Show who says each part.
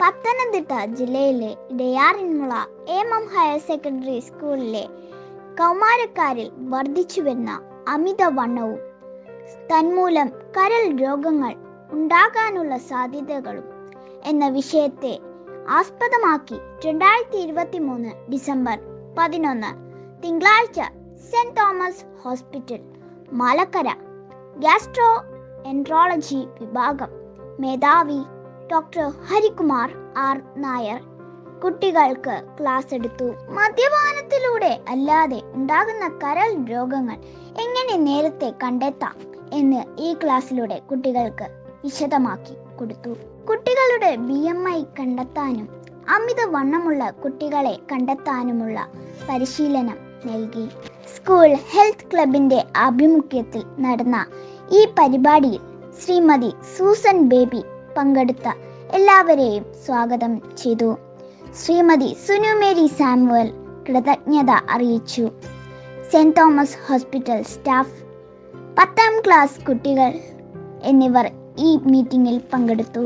Speaker 1: പത്തനംതിട്ട ജില്ലയിലെ Edayaranmula M M higher secondary സ്കൂളിലെ കൗമാരക്കാരിൽ വർദ്ധിച്ചു അമിത അമിതവണ്ണവും തന്മൂലം കരൾ രോഗങ്ങൾ ഉണ്ടാകാനുള്ള സാധ്യതകളും എന്ന വിഷയത്തെ ആസ്പദമാക്കി രണ്ടായിരത്തി ഇരുപത്തി മൂന്ന് ഡിസംബർ പതിനൊന്ന് തിങ്കളാഴ്ച saint Thomas hospital Malakkara. Gastroenterology വിഭാഗം. മേധാവി ഡോക്ടർ ഹരികുമാർ ആർ നായർ കുട്ടികൾക്ക് ക്ലാസ് എടുത്തു. മദ്യപാനത്തിലൂടെ അല്ലാതെ ഉണ്ടാകുന്ന കരൾ രോഗങ്ങൾ എങ്ങനെ നേരത്തെ കണ്ടെത്താം എന്ന് ഈ ക്ലാസ്സിലൂടെ കുട്ടികൾക്ക് വിശദമാക്കി കൊടുത്തു. കുട്ടികളുടെ ബി എം ഐ കണ്ടെത്താനും അമിത വണ്ണമുള്ള കുട്ടികളെ കണ്ടെത്താനുമുള്ള പരിശീലനം നൽകി. സ്കൂൾ ഹെൽത്ത് ക്ലബിന്റെ ആഭിമുഖ്യത്തിൽ നടന്ന ഈ പരിപാടിയിൽ ശ്രീമതി സൂസൻ ബേബി പങ്കെടുത്ത എല്ലാവരെയും സ്വാഗതം ചെയ്തു. ശ്രീമതി സുനുമേരി സാമുവൽ കൃതജ്ഞത അറിയിച്ചു. സെന്റ് തോമസ് ഹോസ്പിറ്റൽ സ്റ്റാഫ് പത്താം ക്ലാസ് കുട്ടികൾ എന്നിവർ ഈ മീറ്റിംഗിൽ പങ്കെടുത്തു.